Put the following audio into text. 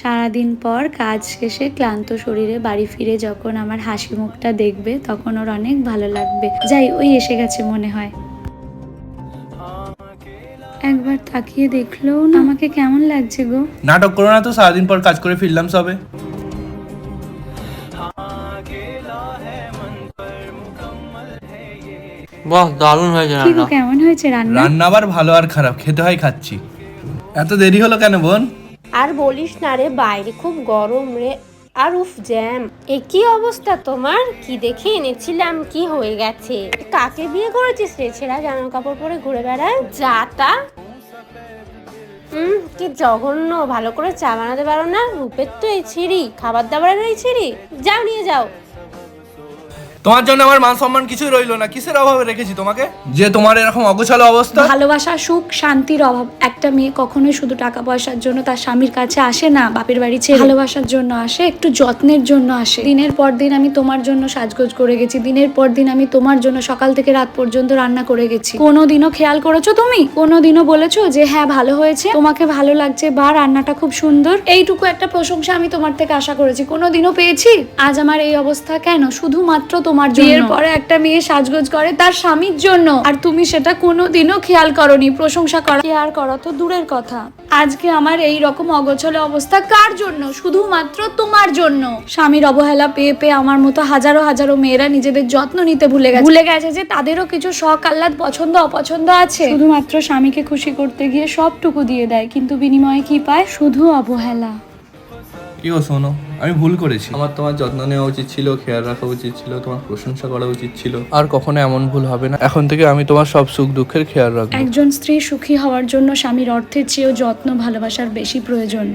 সারাদিন পর কাজ শেষে ক্লান্ত শরীরে বাড়ি ফিরে যখন আমার হাসি মুখটা দেখবে তখন ওর অনেক ভালো লাগবে। যাই ওই এসে গেছে মনে হয়। একবার তাকিয়ে দেখল না। আমাকে কেমন লাগছে গো? নাটক করো না তো সারাদিন পর কাজ করে ফিরলাম সবে। বাহ দারুণ হয়েছে রান্না। কেমন হয়েছে রান্না? রান্না আবার ভালো আর খারাপ খেতে হয় খাচ্ছি। এত দেরি হলো কেন বোন? আর বলিস না রে বাইরে, খুব গরম রে। আর উফ, জ্যাম। এ কি অবস্থা তোমার? কি দেখে এনেছিলাম, কি হয়ে গেছে? কাকে বিয়ে করেছিস রে? ছেঁড়া জামা কাপড় পরে ঘুরে বেড়ায়? যা তা। হুম কি জঘন্য, ভালো করে চা বানাতে পারো না? রূপের তো এই ছিঁড়ি, খাবার দাবারের এই ছিঁড়ি। যাও, নিয়ে যাও। তোমার জন্য আমার মান সম্মান কিছুই রইল না। কিসের অভাবে রেখেছি তোমাকে? যে তোমার এরকম অগোছালো অবস্থা? ভালোবাসা, সুখ, শান্তির অভাব। একটা মেয়ে কখনোই শুধু টাকা পয়সার জন্য তার স্বামীর কাছে আসে না, বাপের বাড়ি ছেড়ে। ভালোবাসার জন্য আসে, একটু যত্নের জন্য আসে। দিনের পর দিন আমি তোমার জন্য সাজগোজ করে গেছি। দিনের পর দিন আমি তোমার জন্য সকাল থেকে রাত পর্যন্ত রান্না করে গেছি। কোনোদিনও খেয়াল করেছ তুমি? কোনোদিনও বলেছ যে হ্যাঁ ভালো হয়েছে। তোমাকে ভালো লাগছে বা রান্নাটা খুব সুন্দর। এইটুকু একটা প্রশংসা আমি তোমার থেকে আশা করেছি। কোনোদিনও পেয়েছি? আজ আমার এই অবস্থা কেন? শুধুমাত্র তোমার জন্য। বিয়ের পরে একটা মেয়ে সাজগোজ করে তার স্বামীর জন্য। আর তুমি সেটা কোনোদিনও খেয়াল করনি প্রশংসা করা। কেয়ার করা তো দূরের কথা। আজকে আমার এই রকম অগোছলে অবস্থা কার জন্য? শুধুমাত্র তোমার জন্য। স্বামীর অবহেলা পেয়ে পেয়ে আমার মতো হাজারো হাজারো মেয়েরা নিজেদের যত্ন নিতে ভুলে গেছে। ভুলে গেছে যে তাদেরও কিছু শখ আহ্লাদ পছন্দ অপছন্দ আছে। শুধুমাত্র স্বামীকে খুশি করতে গিয়ে সবটুকু দিয়ে দেয় কিন্তু বিনিময়ে কি পায়? শুধু অবহেলা। কি গো শোনো আমি ভুল করেছি। আমার তোমার যত্ন নেওয়া উচিত ছিল খেয়াল রাখা উচিত ছিল তোমার প্রশংসা করা উচিত ছিল। আর কখনো এমন ভুল হবে না। এখন থেকে আমি তোমার সব সুখ দুঃখের খেয়াল রাখব। একজন স্ত্রী সুখী হওয়ার জন্য স্বামীর অর্থের চেয়েও যত্ন ভালোবাসার বেশি প্রয়োজন।